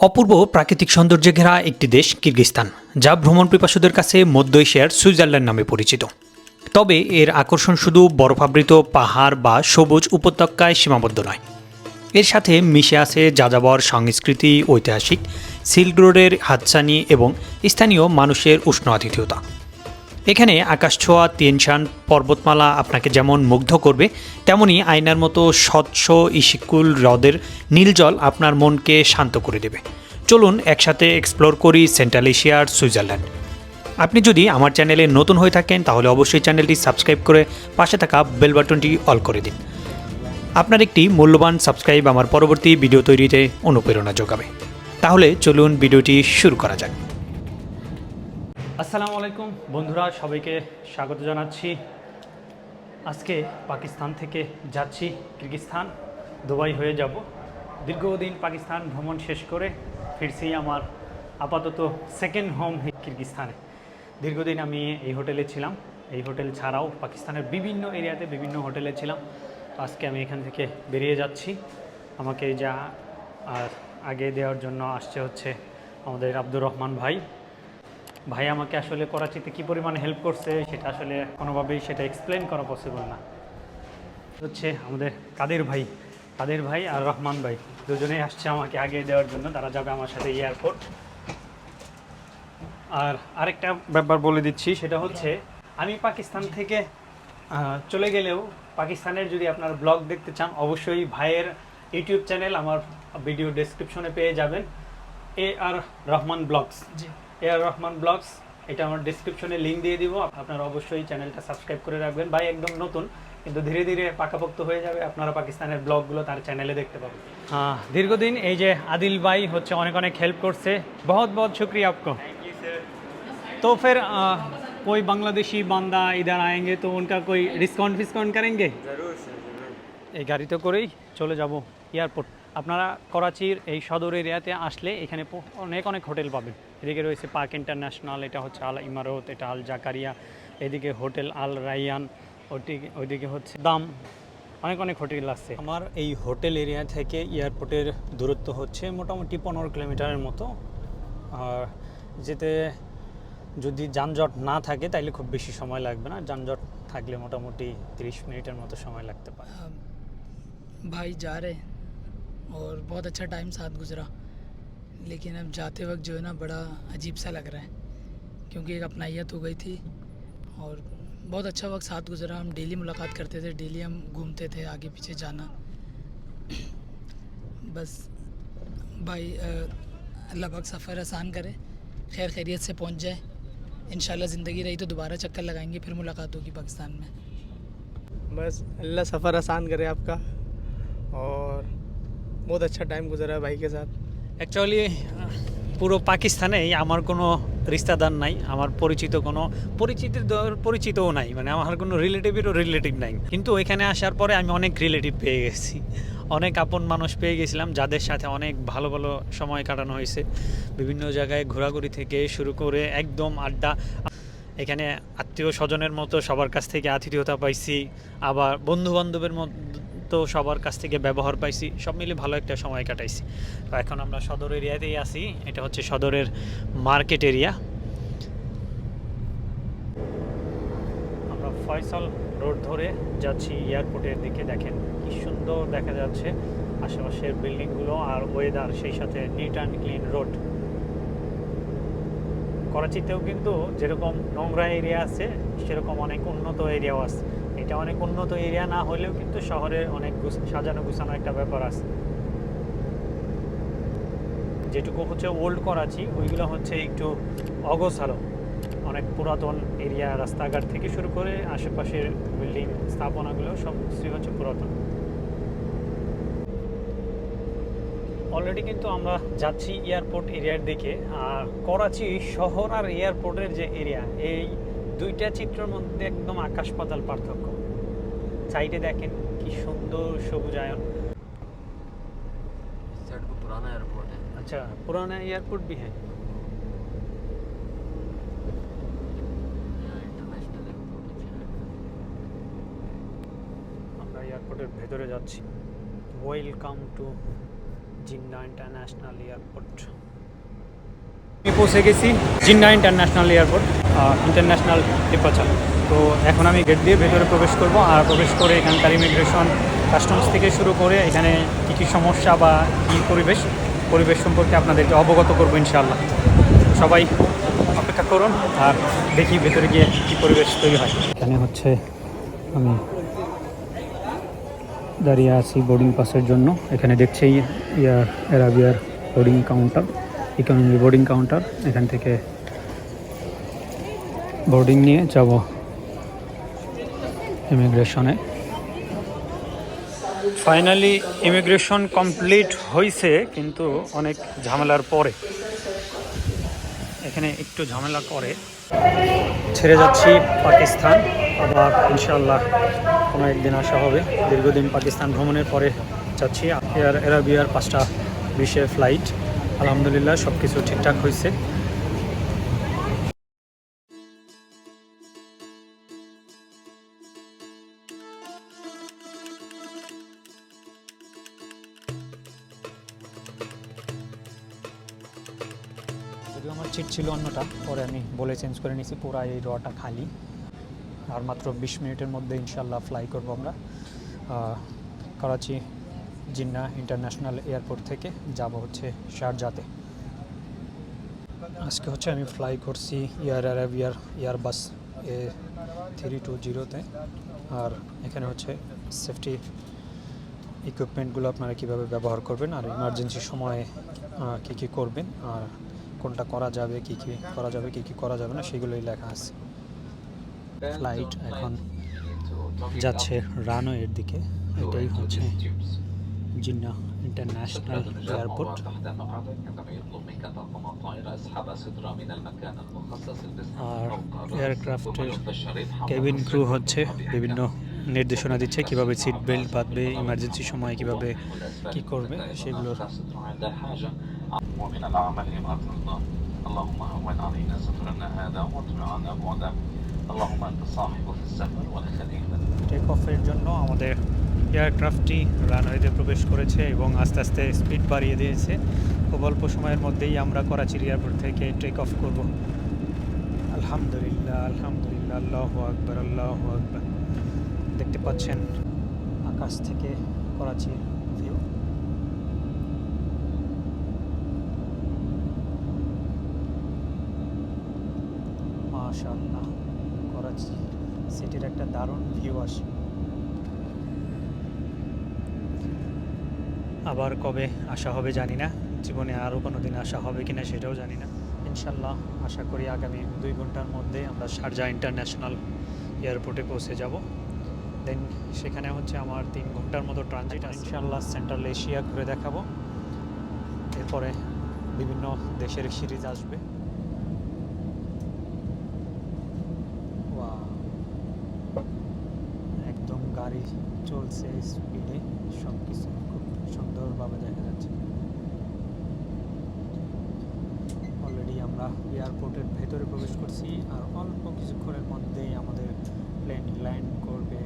অপূর্ব প্রাকৃতিক সৌন্দর্যে ঘেরা একটি দেশ কিরগিস্তান যা ভ্রমণ পিপাসুদের কাছে মধ্য এশিয়ার সুইজারল্যান্ড নামে পরিচিত। তবে এর আকর্ষণ শুধু বরফাবৃত পাহাড় বা সবুজ উপত্যকায় সীমাবদ্ধ নয়। এর সাথে মিশে আছে যাযাবর সংস্কৃতি, ঐতিহাসিক, সিল্ক রোডের হাতছানি এবং স্থানীয় মানুষের উষ্ণ আতিথেয়তা। এখানে আকাশছোঁয়া তিনশান পর্বতমালা আপনাকে যেমন মুগ্ধ করবে, তেমনি আয়নার মতো স্বচ্ছ ইশিকুল হ্রদের নীল জল আপনার মনকে শান্ত করে দেবে। চলুন একসাথে এক্সপ্লোর করি সেন্ট্রাল এশিয়ার সুইজারল্যান্ড আপনি যদি আমার চ্যানেলে নতুন হয়ে থাকেন, তাহলে অবশ্যই চ্যানেলটি সাবস্ক্রাইব করে পাশে থাকা বেল বাটনটি অল করে দিন। আপনার একটি মূল্যবান সাবস্ক্রাইব আমার পরবর্তী ভিডিও তৈরিতে অনুপ্রেরণা যোগাবে। তাহলে চলুন ভিডিওটি শুরু করা যাক। আসসালামু আলাইকুম। বন্ধুরা, সবাইকে স্বাগত জানাচ্ছি। আজকে পাকিস্তান থেকে যাচ্ছি কিরগিস্তান দুবাই হয়ে যাব। দীর্ঘদিন পাকিস্তান ভ্রমণ শেষ করে ফিরছি আমার আপাতত সেকেন্ড হোম কিরগিস্তানে দীর্ঘদিন আমি এই হোটেলে ছিলাম। এই হোটেল ছাড়াও পাকিস্তানের বিভিন্ন এরিয়াতে বিভিন্ন হোটেলে ছিলাম। আজকে আমি এখান থেকে বেরিয়ে যাচ্ছি। আমাকে যা আর আগে দেওয়ার জন্য আসছে হচ্ছে আমাদের আব্দুর রহমান ভাই। ভাই আমাকে আসলে করাচিতে কি পরিমাণে হেল্প করছে সেটা আসলে কোনোভাবেই সেটা এক্সপ্লেন করা পসিবল না। হচ্ছে আমাদের কাদের ভাই কাদের ভাই আর রহমান ভাই, দুজনেই আসছে আমাকে আগে দেওয়ার জন্য, তারা যাবে আমার সাথে এয়ারপোর্ট আর আরেকটা ব্যাপার বলে দিচ্ছি, সেটা হচ্ছে আমি পাকিস্তান থেকে চলে গেলেও পাকিস্তানের যদি আপনার ব্লগ দেখতে চান, অবশ্যই ভাইয়ের ইউটিউব চ্যানেল আমার ভিডিও ডেসক্রিপশনে পেয়ে যাবেন। A R Rahman blogs G. A R Rahman blogs এটা আমার ডিসক্রিপশনে লিঙ্ক দিয়ে দিব আপনারা অবশ্যই চ্যানেলটা সাবস্ক্রাইব করে রাখবেন ভাই একদম নতুন কিন্তু ধীরে ধীরে পাকাপোক্ত হয়ে যাবে আপনারা পাকিস্তানের ব্লগগুলো তার চ্যানেলে দেখতে পাবেন হ্যাঁ দীর্ঘদিন এই যে আদিল ভাই হচ্ছে অনেক অনেক হেল্প করছে বহুত বহুত শুক্রিয়া आपको तो फिर आ, कोई बांग्लादेशी बंदा इधर आएंगे तो उनका कोई डिस्काउंट फिस्काउंट करेंगे जरूर सर जरूर এই গাড়িতে করেই চলে যাব এয়ারপোর্ট আপনারা করাচির এই সদর এরিয়াতে আসলে এখানে অনেক অনেক হোটেল পাবেন। এদিকে রয়েছে পার্ক ইন্টারন্যাশনাল, এটা হচ্ছে আল ইমারত, এটা আল জাকারিয়া, এদিকে হোটেল আল রাইয়ান ওটি ওইদিকে হচ্ছে দাম, অনেক অনেক হোটেল আছে। আমার এই হোটেল এরিয়া থেকে এয়ারপোর্টের দূরত্ব হচ্ছে মোটামুটি পনেরো কিলোমিটারের মতো। আর যেতে যদি যানজট না থাকে তাইলে খুব বেশি সময় লাগবে না। যানজট থাকলে মোটামুটি তিরিশ মিনিটের মতো সময় লাগতে পারে। ভাই, যা और बहुत अच्छा टाइम साथ गुजरा। लेकिन अब जाते वक्त जो है ना, बड़ा अजीब सा लग रहा है, क्योंकि एक अपनाइत हो गई थी और बहुत अच्छा वक्त साथ गुजरा। हम डेली मुलाकात करते थे डेली हम घूमते थे, आगे पीछे जाना। बस, भाई पाक सफ़र आसान करे, खैर खैरियत से पहुँच जाए। इन ज़िंदगी रही तो दोबारा चक्कर लगाएँगे फिर मुलाकात होगी पाकिस्तान में। बस, अल्लाह सफ़र आसान करे आपका और बहुत अच्छा टाइम गुजरा है भाई के साथ অ্যাকচুয়ালি পুরো পাকিস্তানেই আমার কোনো রিস্তাদার নাই আমার পরিচিত কোনো পরিচিত পরিচিতও নাই মানে আমার কোনো রিলেটিভেরও রিলেটিভ নাই কিন্তু এখানে আসার পরে আমি অনেক রিলেটিভ পেয়ে গেছি অনেক আপন মানুষ পেয়ে গেছিলাম যাদের সাথে অনেক ভালো ভালো সময় কাটানো হয়েছে বিভিন্ন জায়গায় ঘোরাঘুরি থেকে শুরু করে একদম আড্ডা এখানে আত্মীয় স্বজনের মতো সবার কাছ থেকে আতিথেয়তা পাইছি আবার বন্ধু বান্ধবের মতো সবার কাছ থেকে ব্যবহার পাইছি, সব মিলে ভালো একটা সময় কাটাইছি। তো এখন আমরা সদর এরিয়াতেই আছি, এটা হচ্ছে সদরের মার্কেট এরিয়া। আমরা ফয়সাল রোড ধরে যাচ্ছি এয়ারপোর্টের দিকে, দেখেন কি সুন্দর দেখা যাচ্ছে আশেপাশের বিল্ডিংগুলো আর ওয়েদার, সেই সাথে নিট অ্যান্ড ক্লিন রোড। করাচিতেও কিন্তু যেরকম নোংরা এরিয়া আছে, সেরকম অনেক উন্নত এরিয়াও আছে। এটা অনেক উন্নত এরিয়া না হলেও কিন্তু শহরে অনেক সাজানো গুছানো একটা ব্যাপার আছে। যেটুকু হচ্ছে ওল্ড করাচি, ওইগুলো হচ্ছে একটু অগোছালো। অনেক পুরাতন এরিয়া রাস্তাঘাট থেকে শুরু করে আশেপাশের বিল্ডিং স্থাপনাগুলো সব কিছুই হচ্ছে পুরাতন। অলরেডি কিন্তু আমরা যাচ্ছি এয়ারপোর্ট এরিয়ার দিকে, আর করাচি শহর আর এয়ারপোর্টের যে এরিয়া এই দুইটা চিত্রের মধ্যে একদম আকাশ পাতাল পার্থক্য। সাইডে দেখেন কি সুন্দর সবুজায়ন इस साइड को पुराना एयरपोर्ट है अच्छा पुराना एयरपोर्ट भी है यहाँ इंटरनेशनल एयरपोर्ट है আমরা এয়ারপোর্টের ভেতরে যাচ্ছি welcome to Jinnah international airport আমি পৌঁছে গেছি Jinnah international airport international departure তো এখন আমি গেট দিয়ে ভেতরে প্রবেশ করব আর প্রবেশ করে এখানকার ইমিগ্রেশন কাস্টমস থেকে শুরু করে এখানে কী কী সমস্যা বা কী পরিবেশ পরিবেশ সম্পর্কে আপনাদেরকে অবগত করব ইনশাআল্লাহ। সবাই অপেক্ষা করুন আর দেখি ভেতরে গিয়ে কী পরিবেশ তৈরি হয়। এখানে হচ্ছে আমি দাঁড়িয়ে আছি বোর্ডিং পাসের জন্য। এখানে দেখছি air অ্যারাবিয়ার boarding counter economy boarding counter এখান থেকে বোর্ডিং নিয়ে যাব ইমিগ্রেশনে ফাইনালি ইমিগ্রেশন কমপ্লিট হয়েছে কিন্তু অনেক ঝামেলার পরে। এখানে একটু ঝামেলা করে। ছেড়ে যাচ্ছি পাকিস্তান, আবার ইনশাল্লাহ কোনো একদিন আসা হবে। দীর্ঘদিন পাকিস্তান ভ্রমণের পরে যাচ্ছি এয়ার এরাবিয়ার পাঁচটা বিশের ফ্লাইট আলহামদুলিল্লাহ সব কিছু ঠিকঠাক হয়েছে। আমার চিট ছিল অন্যটা, পরে আমি বলে চেঞ্জ করে নিয়েছি, পুরা এই রটা খালি। আর মাত্র বিশ মিনিটের মধ্যে ইনশাল্লাহ ফ্লাই করব আমরা। করাচি জিন্না ইন্টারন্যাশনাল এয়ারপোর্ট থেকে যাব হচ্ছে শারজাতে। আজকে হচ্ছে আমি ফ্লাই করছি এয়ার অ্যারাবিয়ার এয়ারবাস এ থ্রি টু জিরোতে আর এখানে হচ্ছে সেফটি ইকুইপমেন্টগুলো আপনারা কীভাবে ব্যবহার করবেন আর ইমার্জেন্সি সময়ে কী কী করবেন আর কোনটা করা যাবে, কী কী করা যাবে, কী কী করা যাবে না সেগুলোই লেখা আছে। ফ্লাইট এখন যাচ্ছে রানওয়ের দিকে। এটাই হচ্ছে জিন্না ইন্টারন্যাশনাল এয়ারপোর্ট আর এয়ারক্রাফটের কেবিন ক্রু হচ্ছে বিভিন্ন নির্দেশনা দিচ্ছে কিভাবে সিট বেল্ট বাঁধবে ইমার্জেন্সি সময়ে কিভাবে কি করবে সেগুলোর عند الحاجة ومن الأعمال ما ترضى اللهم هون علينا سترنا هذا واطلع عنا بعده اللهم أنت صاحب في السفر ولا خليفة টেক অফের জন্য আমাদের এয়ারক্রাফটটি রানওয়েতে প্রবেশ করেছে এবং আস্তে আস্তে স্পিড বাড়িয়ে দিয়েছে। খুব অল্প সময়ের মধ্যেই আমরা করাচির এয়ারপোর্ট থেকে টেক অফ করব। আলহামদুলিল্লাহ আলহামদুলিল্লাহ, আল্লাহ আকবর আল্লাহ আকবর। দেখতে পাচ্ছেন আকাশ থেকে করাচির ভিউ মাশাআল্লাহ, করাচি সিটির একটা দারুণ ভিউ আসে। আবার কবে আসা হবে জানি না। জীবনে আরও কোনো দিন আসা হবে কিনা সেটাও জানি না। ইনশাল্লাহ আশা করি আগামী দুই ঘণ্টার মধ্যে আমরা শারজা ইন্টারন্যাশনাল এয়ারপোর্টে পৌঁছে যাব। দেন সেখানে হচ্ছে আমার তিন ঘণ্টার মতো ট্রানজিট ইনশাল্লাহ সেন্ট্রাল এশিয়া ঘুরে দেখাবো। এরপরে বিভিন্ন দেশের সিরিজ আসবে. একদম গাড়ি চলছে স্পিডে সুন্দরভাবে দেখা যাচ্ছে। অলরেডি আমরা এয়ারপোর্টের ভেতরে প্রবেশ করছি আর অল্প কিছুক্ষণের মধ্যেই আমাদের প্লেন ল্যান্ড করবে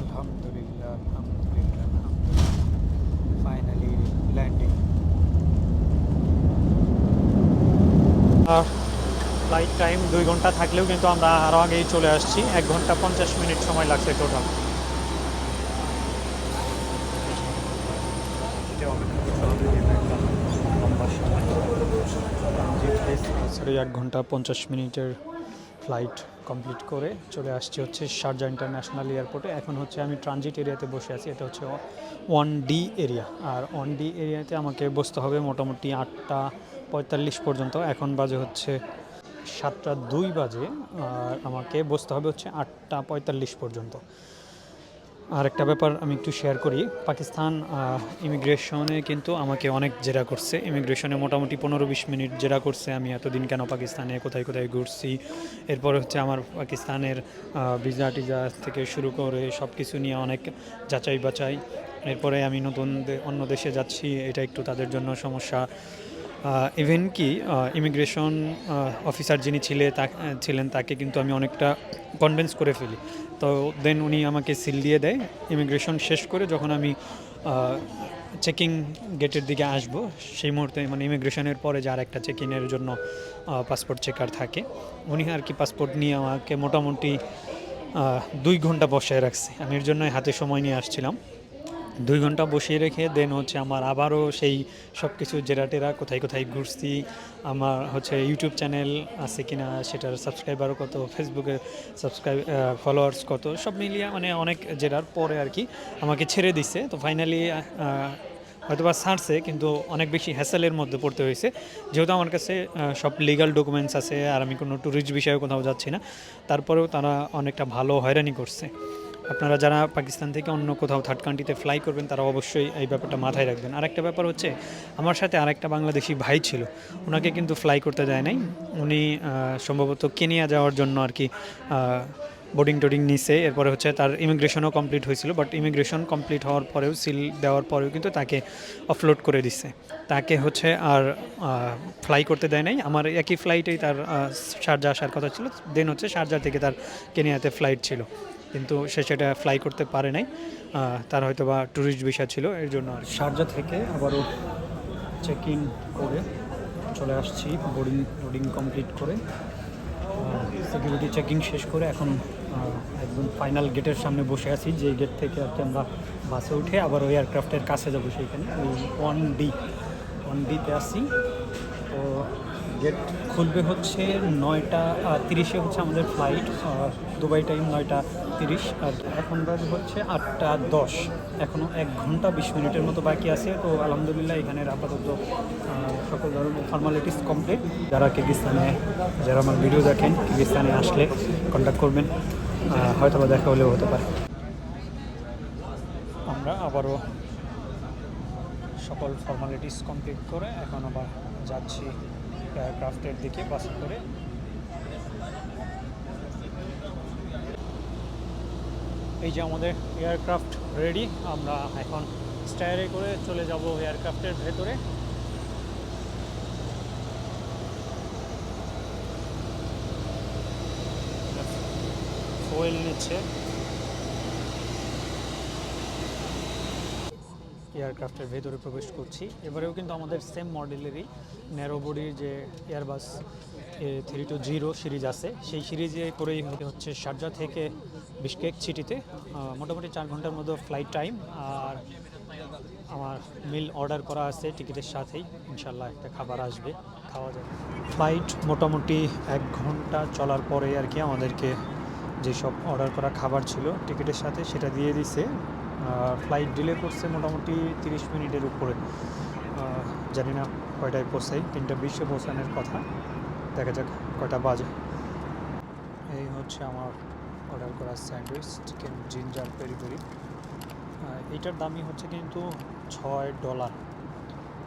আলহামদুলিল্লাহ আলহামদুলিল্লাহ আলহামদুলিল্লাহ ফাইনালি ল্যান্ডিং ফ্লাইট টাইম দুই ঘণ্টা থাকলেও কিন্তু আমরা আরও আগেই চলে আসছি। এক ঘণ্টা পঞ্চাশ মিনিট সময় লাগছে টোটাল এক ঘণ্টা পঞ্চাশ মিনিটের ফ্লাইট কমপ্লিট করে চলে আসছি হচ্ছে শারজা ইন্টারন্যাশনাল এয়ারপোর্টে এখন হচ্ছে আমি ট্রানজিট এরিয়াতে বসে আছি, এটা হচ্ছে ওয়ান ডি এরিয়া আর ওয়ান ডি এরিয়াতে আমাকে বসতে হবে মোটামুটি আটটা পঁয়তাল্লিশ পর্যন্ত। এখন বাজে হচ্ছে সাতটা দুই বাজে, আর আমাকে বসতে হবে হচ্ছে আটটা পঁয়তাল্লিশ পর্যন্ত। আর একটা ব্যাপার আমি একটু শেয়ার করি, পাকিস্তান ইমিগ্রেশনে কিন্তু আমাকে অনেক জেরা করছে। ইমিগ্রেশনে মোটামুটি পনেরো বিশ মিনিট জেরা করছে, আমি এতদিন কেন পাকিস্তানে, কোথায় কোথায় ঘুরছি। এরপরে হচ্ছে আমার পাকিস্তানের ভিসা টিজা থেকে শুরু করে সব কিছু নিয়ে অনেক যাচাই বাছাই এরপরে আমি নতুন অন্য দেশে যাচ্ছি, এটা একটু তাদের জন্য সমস্যা। ইভেন কি ইমিগ্রেশন অফিসার যিনি ছিলে তা ছিলেন তাকে কিন্তু আমি অনেকটা কনভিন্স করে ফেলি। তো দেন উনি আমাকে সিল দিয়ে দেয়। ইমিগ্রেশন শেষ করে যখন আমি চেকিং গেটের দিকে আসব, সেই মুহূর্তে মানে ইমিগ্রেশনের পরে যার একটা চেকিংয়ের জন্য পাসপোর্ট চেকার থাকে, উনি আর কি পাসপোর্ট নিয়ে আমাকে মোটামুটি দুই ঘণ্টা বসায় রাখছে। আমি এর জন্য হাতে সময় নিয়ে আসছিলাম। দুই ঘণ্টা বসিয়ে রেখে দেন হচ্ছে আমার আবারও সেই সব কিছু জেরাটেরা কোথায় কোথায় ঘুরছি, আমার হচ্ছে ইউটিউব চ্যানেল আছে কিনা, সেটার সাবস্ক্রাইবার কত ফেসবুকে সাবস্ক্রাইব ফলোয়ার্স কত, সব মিলিয়ে মানে অনেক জেরার পরে আর কি আমাকে ছেড়ে দিছে। তো ফাইনালি হয়তো বা ছাড়ছে, কিন্তু অনেক বেশি হ্যাসেলের মধ্যে পড়তে হয়েছে। যেহেতু আমার কাছে সব লিগাল ডকুমেন্টস আছে, আর আমি কোনো ট্যুরিস্ট বিষয়ে কোথাও যাচ্ছি না, তারপরেও তারা অনেকটা ভালো হয়রানি করছে। আপনারা যারা পাকিস্তান থেকে অন্য কোথাও থার্ড কান্ট্রিতে ফ্লাই করবেন, তারা অবশ্যই এই ব্যাপারটা মাথায় রাখবেন। আরেকটা ব্যাপার হচ্ছে, আমার সাথে আরেকটা বাংলাদেশি ভাই ছিল, ওনাকে কিন্তু ফ্লাই করতে দেয় নাই। উনি সম্ভবত কেনিয়া যাওয়ার জন্য আর কি বোর্ডিং টোডিং নিছে। এরপরে হচ্ছে তার ইমিগ্রেশনও কমপ্লিট হয়েছিল বাট ইমিগ্রেশন কমপ্লিট হওয়ার পরেও সিল দেওয়ার পরেও কিন্তু তাকে অফলোড করে দিছে। তাকে হচ্ছে আর ফ্লাই করতে দেয় নাই। আমার একই ফ্লাইটেই তার শারজা আসার কথা ছিল। দেন হচ্ছে শারজা থেকে তার কেনিয়াতে ফ্লাইট ছিল। কিন্তু সে সেটা ফ্লাই করতে পারে নাই। তার হয়তো বা ট্যুরিস্ট ভিসা ছিল, এর জন্য আর শারজা থেকে আবারও চেক ইন করে চলে আসছি বোর্ডিং বোর্ডিং কমপ্লিট করে। সিকিউরিটি চেকিং শেষ করে এখন একদম ফাইনাল গেটের সামনে বসে আছি। যে গেট থেকে আর কি আমরা বাসে উঠে আবার ওই এয়ারক্রাফটের কাছে যাব সেইখানে। ওই ওয়ান ডি ওয়ান ডিতে আসছি। তো গেট খুলবে হচ্ছে নয়টা তিরিশে হচ্ছে আমাদের ফ্লাইট দুবাই টাইম নয়টা তিরিশ, আর এখন বাজে হচ্ছে আটটা দশ। এখনও এক ঘণ্টা বিশ মিনিটের মতো বাকি আছে, তো আলহামদুলিল্লাহ এখানের আপাতত সকল ধরনের ফর্মালিটিস কমপ্লিট যারা কিরগিস্তানে, যারা আমার ভিডিও দেখেন, কিরগিস্তানে আসলে কন্ট্যাক্ট করবেন হয়তো বা দেখা হলেও হতে পারে। আমরা আবারও সকল ফর্মালিটিস কমপ্লিট করে এখন আবার যাচ্ছি এয়ারক্রাফটের দিকে বাসে করে। এই যে আমাদের এয়ারক্রাফট রেডি আমরা এখন স্টায়ারে করে চলে যাব এয়ারক্রাফটের ভেতরে। ফুয়েল নিচ্ছে। এয়ারক্রাফটের ভেতরে প্রবেশ করছি। এবারেও কিন্তু আমাদের সেম মডেলেরই ন্যারো বডির যে airbus three two zero series আছে, সেই সিরিজে করেই হচ্ছে শারজা থেকে বিশকেক সিটিতে মোটামুটি চার ঘণ্টার মতো ফ্লাইট টাইম আর আমার মিল অর্ডার করা আছে টিকিটের সাথেই। ইনশাল্লাহ একটা খাবার আসবে, খাওয়া যাবে। ফ্লাইট মোটামুটি এক ঘণ্টা চলার পরে আর কি আমাদেরকে যেসব অর্ডার করা খাবার ছিল টিকিটের সাথে সেটা দিয়ে দিছে। ফ্লাইট ডিলে করছে মোটামুটি তিরিশ মিনিটের উপরে। জানি না কয়টায় পৌঁছাই তিনটা বিশে পৌঁছানোর কথা। দেখা যাক কয়টা বাজে। এই হচ্ছে আমার অর্ডার করা sandwich chicken ginger peri peri এইটার দামই হচ্ছে কিন্তু ছয় ডলার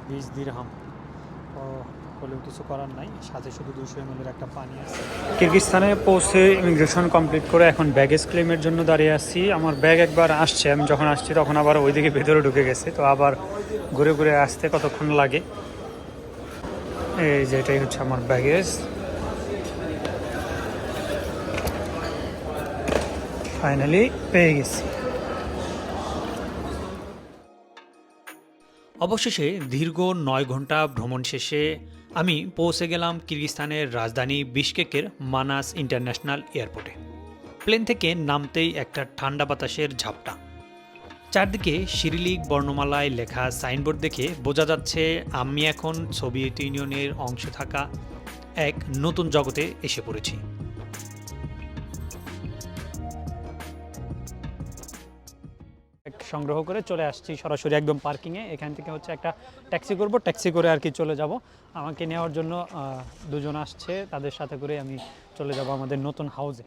বিশ দিরহাম হলেও কিছু করার নাই। সাথে শুধু দুশো এমএলের একটা পানি আছে। কিরগিস্তানে পৌঁছে ইমিগ্রেশন কমপ্লিট করে এখন ব্যাগেজ ক্লেমের জন্য দাঁড়িয়ে আছি। আমার ব্যাগ একবার আসছে আমি যখন আসছি তখন আবার ওইদিকে ভেতরে ঢুকে গেছে। তো আবার ঘুরে ঘুরে আসতে কতক্ষণ লাগে? এই যে এটাই হচ্ছে আমার ব্যাগেজ। ফাইনালি পেয়ে গেছি। অবশেষে দীর্ঘ নয় ঘণ্টা ভ্রমণ শেষে আমি পৌঁছে গেলাম কিরগিস্তানের রাজধানী বিশকেকের মানাস ইন্টারন্যাশনাল এয়ারপোর্টে। প্লেন থেকে নামতেই একটা ঠান্ডা বাতাসের ঝাপটা। চারদিকে শিরিলিক বর্ণমালায় লেখা সাইনবোর্ড দেখে বোঝা যাচ্ছে আমি এখন সোভিয়েত ইউনিয়নের অংশ থাকা এক নতুন জগতে এসে পড়েছি। সংগ্রহ করে চলে আসছি সরাসরি একদম পার্কিংয়ে। এখান থেকে হচ্ছে একটা ট্যাক্সি করব, ট্যাক্সি করে আর কি চলে যাব। আমাকে নেওয়ার জন্য দুজন আসছে, তাদের সাথে করে আমি চলে যাব আমাদের নতুন হাউসে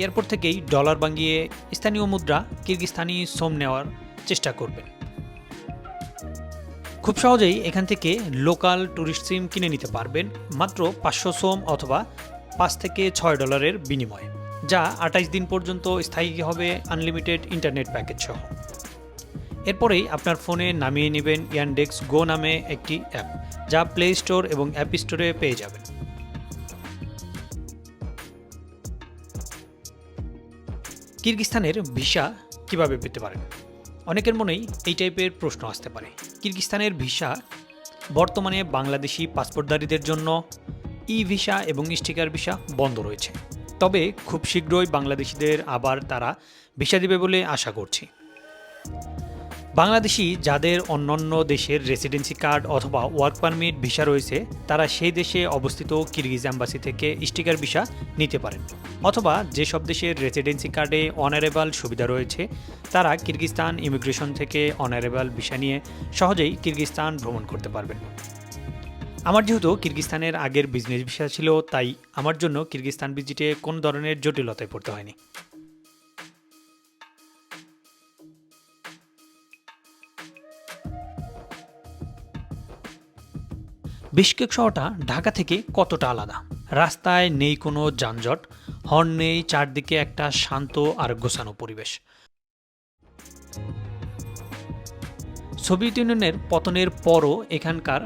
এয়ারপোর্ট থেকেই ডলার ভাঙিয়ে স্থানীয় মুদ্রা কিরগিস্তানি সোম নেওয়ার চেষ্টা করবেন। খুব সহজেই এখান থেকে লোকাল ট্যুরিস্ট সিম কিনে নিতে পারবেন, মাত্র পাঁচশো সোম অথবা পাঁচ থেকে ছয় ডলারের বিনিময়ে। যা আঠাইশ দিন পর্যন্ত স্থায়ী হবে আনলিমিটেড ইন্টারনেট প্যাকেজ সহ। এরপরেই আপনার ফোনে নামিয়ে নেবেন ইয়ানডেক্স গো নামে একটি অ্যাপ, যা প্লে স্টোর এবং অ্যাপ স্টোরে পেয়ে যাবেন। কিরগিস্তানের ভিসা কীভাবে পেতে পারেন? অনেকের মনেই এই টাইপের প্রশ্ন আসতে পারে। কিরগিস্তানের ভিসা বর্তমানে বাংলাদেশি পাসপোর্টধারীদের জন্য ই ভিসা এবং স্টিকার ভিসা বন্ধ রয়েছে। তবে খুব শীঘ্রই বাংলাদেশিদের আবার তারা ভিসা দেবে বলে আশা করছি। বাংলাদেশি যাদের অন্যান্য দেশের রেসিডেন্সি কার্ড অথবা ওয়ার্ক পারমিট ভিসা রয়েছে, তারা সেই দেশে অবস্থিত কিরগিজ অ্যাম্বাসি থেকে স্টিকার ভিসা নিতে পারেন। অথবা যেসব দেশের রেসিডেন্সি কার্ডে অনারেবল সুবিধা রয়েছে, তারা কিরগিস্তান ইমিগ্রেশন থেকে অনারেবল ভিসা নিয়ে সহজেই কিরগিস্তান ভ্রমণ করতে পারবেন। আমার যেহেতু কিরগিস্তানের আগের বিজনেস ভিসা ছিল, তাই আমার জন্য কিরগিস্তান ভিজিটে কোনো ধরনের জটিলতায় পড়তে হয়নি। বিশকেক শহরটা ঢাকা থেকে কতটা আলাদা? রাস্তায় নেই কোনো যানজট, হর্ন নেই চারদিকে একটা শান্ত আর গোছানো পরিবেশ। সোভিয়েত ইউনিয়নের পতনের পরও এখানকার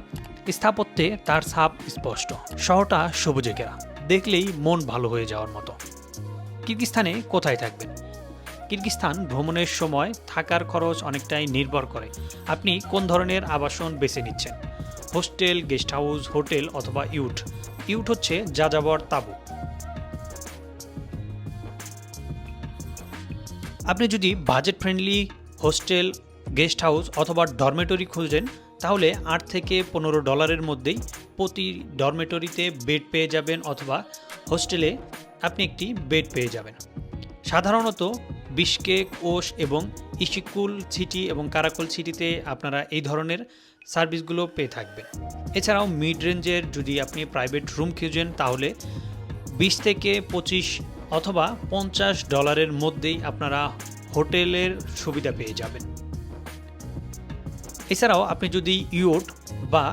স্থাপত্যে তার ছাপ স্পষ্ট। শহরটা সবুজে ঘেরা। দেখলেই মন ভালো হয়ে যাওয়ার মতো। কিরগিস্তানে কোথায় থাকবেন? কিরগিস্তান ভ্রমণের সময় থাকার খরচ অনেকটাই নির্ভর করে। আপনি কোন ধরনের আবাসন বেছে নিচ্ছেন? হোস্টেল, গেস্ট হাউস, হোটেল অথবা ইউট? ইউট হচ্ছে যাযাবর তাবু। আপনি যদি budget friendly hostel, guest house অথবা ডরমেটরি খুঁজেন তাহলে আট থেকে পনেরো ডলারের মধ্যেই প্রতি ডরমেটরিতে বেড পেয়ে যাবেন অথবা হোস্টেলে আপনি একটি বেড পেয়ে যাবেন। সাধারণত বিশকেক ওশ এবং ইশিকুল সিটি এবং কারাকল সিটিতে আপনারা এই ধরনের সার্ভিসগুলো পেয়ে থাকবেন। এছাড়াও মিড রেঞ্জের যদি আপনি প্রাইভেট রুম খুঁজেন, তাহলে বিশ থেকে পঁচিশ অথবা পঞ্চাশ ডলারের মধ্যেই আপনারা হোটেলের সুবিধা পেয়ে যাবেন। এছাড়াও আপনি যদি ইউট বা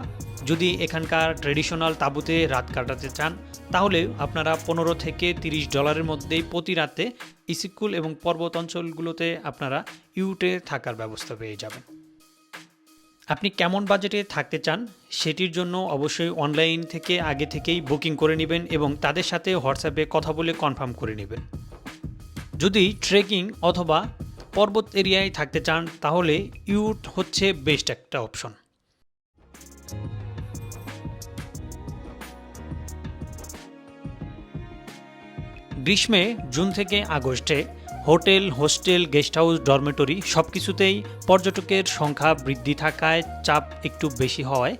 যদি এখানকার ট্রেডিশনাল তাঁবুতে রাত কাটাতে চান, তাহলে আপনারা পনেরো থেকে তিরিশ ডলারের মধ্যেই প্রতি রাতে ইসিকুল এবং পর্বত অঞ্চলগুলোতে আপনারা ইউটে থাকার ব্যবস্থা পেয়ে যাবেন। আপনি কেমন বাজেটে থাকতে চান সেটির জন্য অবশ্যই অনলাইন থেকে আগে থেকেই বুকিং করে নেবেন এবং তাদের সাথে হোয়াটসঅ্যাপে কথা বলে কনফার্ম করে নেবেন। যদি ট্রেকিং অথবা পর্বত এরিয়ায় থাকতে চান, তাহলে ইউট হচ্ছে বেস্ট একটা অপশন। গ্রীষ্মে জুন থেকে আগস্টে hotel, hostel, guest house, dormitory সব কিছুতেই পর্যটকের সংখ্যা বৃদ্ধি থাকায় চাপ একটু বেশি হওয়ায়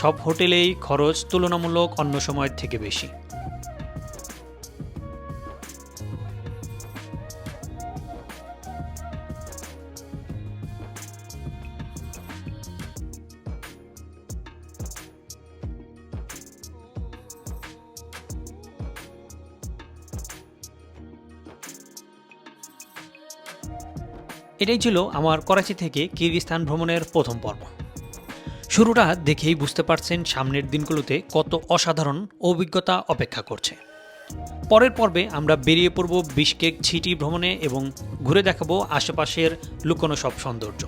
সব হোটেলেই খরচ তুলনামূলক অন্য সময়ের থেকে বেশি। এটাই ছিল আমার করাচি থেকে কিরগিস্তান ভ্রমণের প্রথম পর্ব। শুরুটা দেখেই বুঝতে পারছেন সামনের দিনগুলোতে কত অসাধারণ অভিজ্ঞতা অপেক্ষা করছে। পরের পর্বে আমরা বেরিয়ে পড়ব বিশকেক ছিটি ভ্রমণে এবং ঘুরে দেখাবো আশেপাশের লুকোনো সব সৌন্দর্য।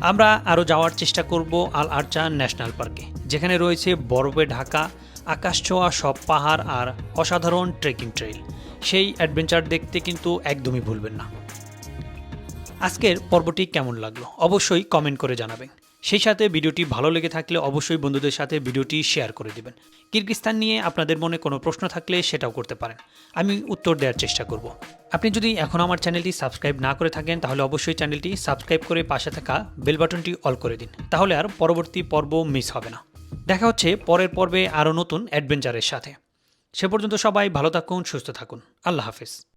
আমরা আরও যাওয়ার চেষ্টা করব আল আরচা ন্যাশনাল পার্কে, যেখানে রয়েছে বরফে ঢাকা, আকাশ ছোঁয়া সব পাহাড় আর অসাধারণ ট্রেকিং ট্রেইল। সেই অ্যাডভেঞ্চার দেখতে কিন্তু একদমই ভুলবেন না। আজকের পর্বটি কেমন লাগল? অবশ্যই কমেন্ট করে জানাবেন। সেই সাথে ভিডিওটি ভালো লেগে থাকলে অবশ্যই বন্ধুদের সাথে ভিডিওটি শেয়ার করে দিবেন। কিরগিস্তান নিয়ে আপনাদের মনে কোনো প্রশ্ন থাকলে সেটাও করতে পারেন। আমি উত্তর দেওয়ার চেষ্টা করব। আপনি যদি এখন আমার চ্যানেলটি সাবস্ক্রাইব না করে থাকেন, তাহলে অবশ্যই চ্যানেলটি সাবস্ক্রাইব করে পাশে থাকা বেল বাটনটি অল করে দিন। তাহলে আর পরবর্তী পর্ব মিস হবে না। দেখা হচ্ছে পরের পর্বে আরও নতুন অ্যাডভেঞ্চারের সাথে। সে পর্যন্ত সবাই ভালো থাকুন, সুস্থ থাকুন। আল্লাহ হাফিজ।